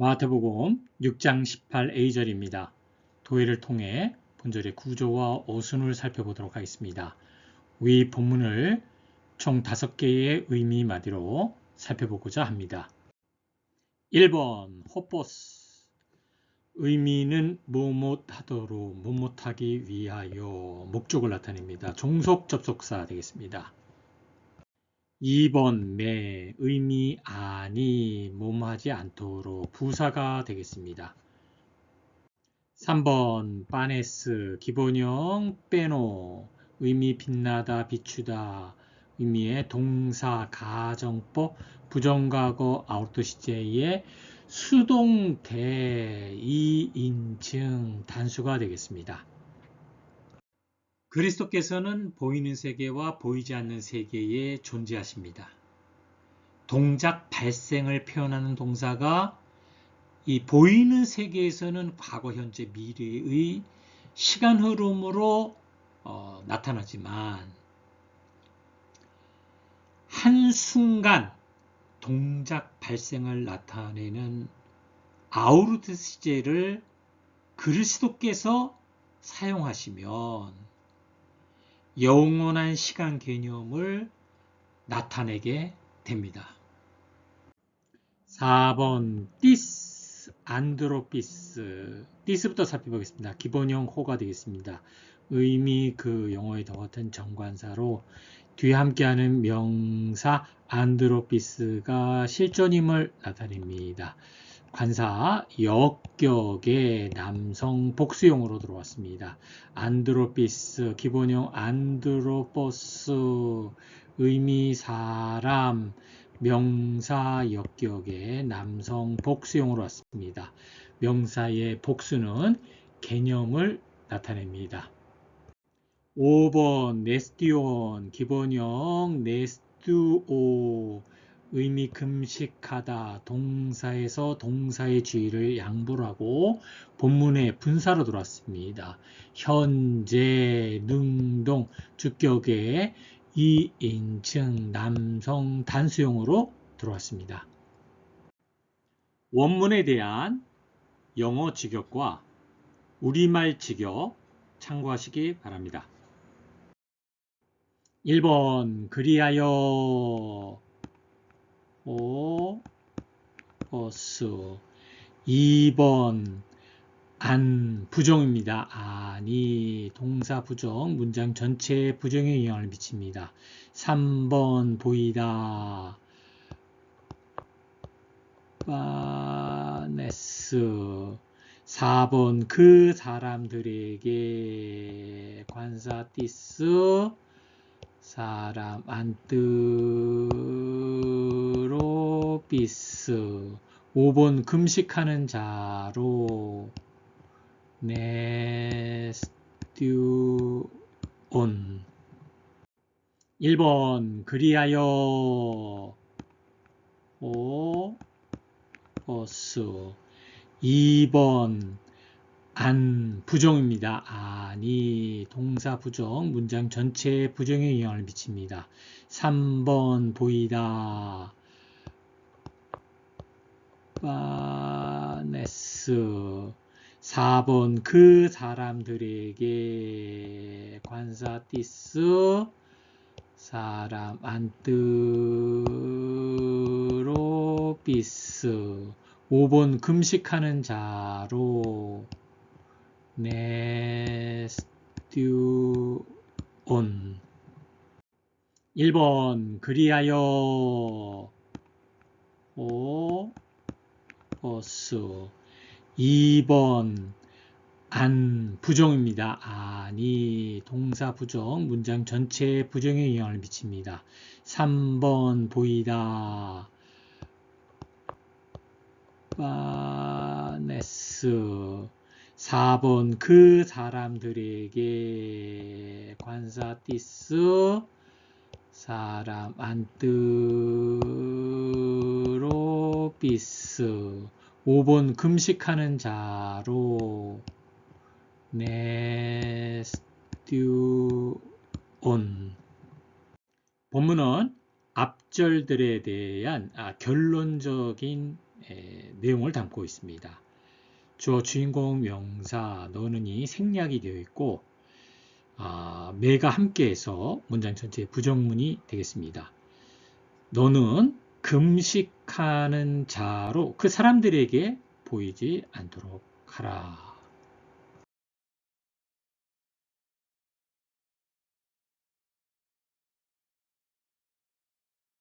마태복음 6장 18a절입니다. 도해를 통해 본절의 구조와 어순을 살펴보도록 하겠습니다. 위 본문을 총 5개의 의미 마디로 살펴보고자 합니다. 1번 호포스 의미는 뭐뭇하도록 뭐뭇하기 위하여 목적을 나타냅니다. 종속 접속사 되겠습니다. 2번 매 의미 아니 몸하지 않도록 부사가 되겠습니다. 3번 빠네스 기본형 빼노 의미 빛나다 비추다 의미의 동사 가정법 부정과거 아웃도 시제의 수동 대이인칭 단수가 되겠습니다. 그리스도께서는 보이는 세계와 보이지 않는 세계에 존재하십니다. 동작 발생을 표현하는 동사가 이 보이는 세계에서는 과거, 현재, 미래의 시간 흐름으로 어, 나타나지만 한순간 동작 발생을 나타내는 아우르트 시제를 그리스도께서 사용하시면 영원한 시간 개념을 나타내게 됩니다. 4번 디스 안드로피스 디스부터 살펴보겠습니다. 기본형 호가 되겠습니다. 의미 그 영어의 더 같은 정관사로 뒤에 함께하는 명사 안드로피스가 실존임을 나타냅니다. 관사 역격의 남성 복수용으로 들어왔습니다. 안드로피스 기본형 안드로포스 의미 사람 명사 역격의 남성 복수용으로 왔습니다. 명사의 복수는 개념을 나타냅니다. 5번 네스티온 기본형 네스투오 의미 금식하다 동사에서 동사의 주의를 양보를 하고 본문의 분사로 들어왔습니다. 현재 능동 주격의 이인칭 남성 단수용으로 들어왔습니다. 원문에 대한 영어 직역과 우리말 직역 참고하시기 바랍니다. 1번 그리하여 오, 어스. 2번 안 부정입니다. 아니 동사 부정 문장 전체에 부정의 영향을 미칩니다. 3번 보이다 바네스 4번 그 사람들에게 관사티스 사람 안뜨로비스 5번 금식하는 자로. 네스튜온. 1번 그리하여. 오 어스 2번 안 부정입니다. 아니 동사 부정 문장 전체에 부정의 영향을 미칩니다. 3번 보이다. 바네스. 4번 그 사람들에게 관사티스. 사람 안뜨로 비스. 5번 금식하는 자로 네스튜온. 1번 그리하여. 오 어스 2번 안 부정입니다. 아니 동사 부정 문장 전체에 부정의 영향을 미칩니다. 3번 보이다. 바네스 4번 그 사람들에게 관사티스 사람 안뜨로 비스 5번 금식하는 자로 네스튜온 본문은 앞절들에 대한 아, 결론적인 에, 내용을 담고 있습니다. 주어 주인공 명사 너는이 생략이 되어 있고 아, 매가 함께해서 문장 전체의 부정문이 되겠습니다. 너는 금식하는 자로 그 사람들에게 보이지 않도록 하라.